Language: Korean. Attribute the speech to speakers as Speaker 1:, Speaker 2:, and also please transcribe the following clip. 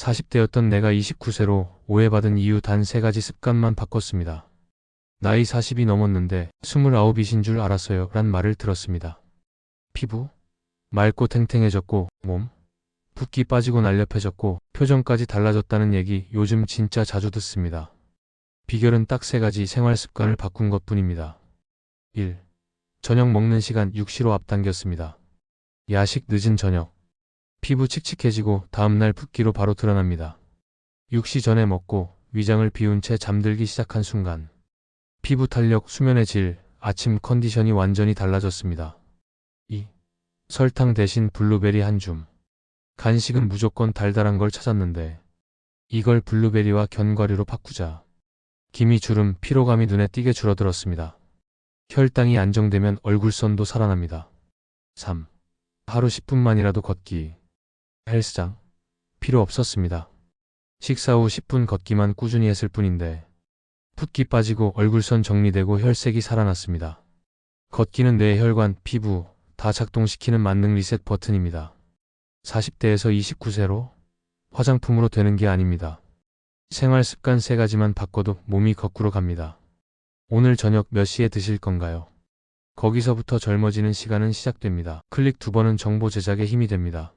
Speaker 1: 40대였던 내가 29세로 오해받은 이유 단 세 가지 습관만 바꿨습니다. 나이 40이 넘었는데 29이신 줄 알았어요. 란 말을 들었습니다. 피부? 맑고 탱탱해졌고, 몸? 붓기 빠지고 날렵해졌고, 표정까지 달라졌다는 얘기 요즘 진짜 자주 듣습니다. 비결은 딱 세 가지 생활 습관을 바꾼 것 뿐입니다. 1. 저녁 먹는 시간 6시로 앞당겼습니다. 야식 늦은 저녁. 피부 칙칙해지고 다음날 붓기로 바로 드러납니다. 6시 전에 먹고 위장을 비운 채 잠들기 시작한 순간. 피부 탄력, 수면의 질, 아침 컨디션이 완전히 달라졌습니다. 2. 설탕 대신 블루베리 한 줌. 간식은 무조건 달달한 걸 찾았는데 이걸 블루베리와 견과류로 바꾸자. 김이 주름, 피로감이 눈에 띄게 줄어들었습니다. 혈당이 안정되면 얼굴선도 살아납니다. 3. 하루 10분만이라도 걷기. 헬스장. 필요 없었습니다. 식사 후 10분 걷기만 꾸준히 했을 뿐인데 붓기 빠지고 얼굴선 정리되고 혈색이 살아났습니다. 걷기는 뇌 혈관, 피부 다 작동시키는 만능 리셋 버튼입니다. 40대에서 29세로 화장품으로 되는 게 아닙니다. 생활 습관 세 가지만 바꿔도 몸이 거꾸로 갑니다. 오늘 저녁 몇 시에 드실 건가요? 거기서부터 젊어지는 시간은 시작됩니다. 클릭 두 번은 정보 제작에 힘이 됩니다.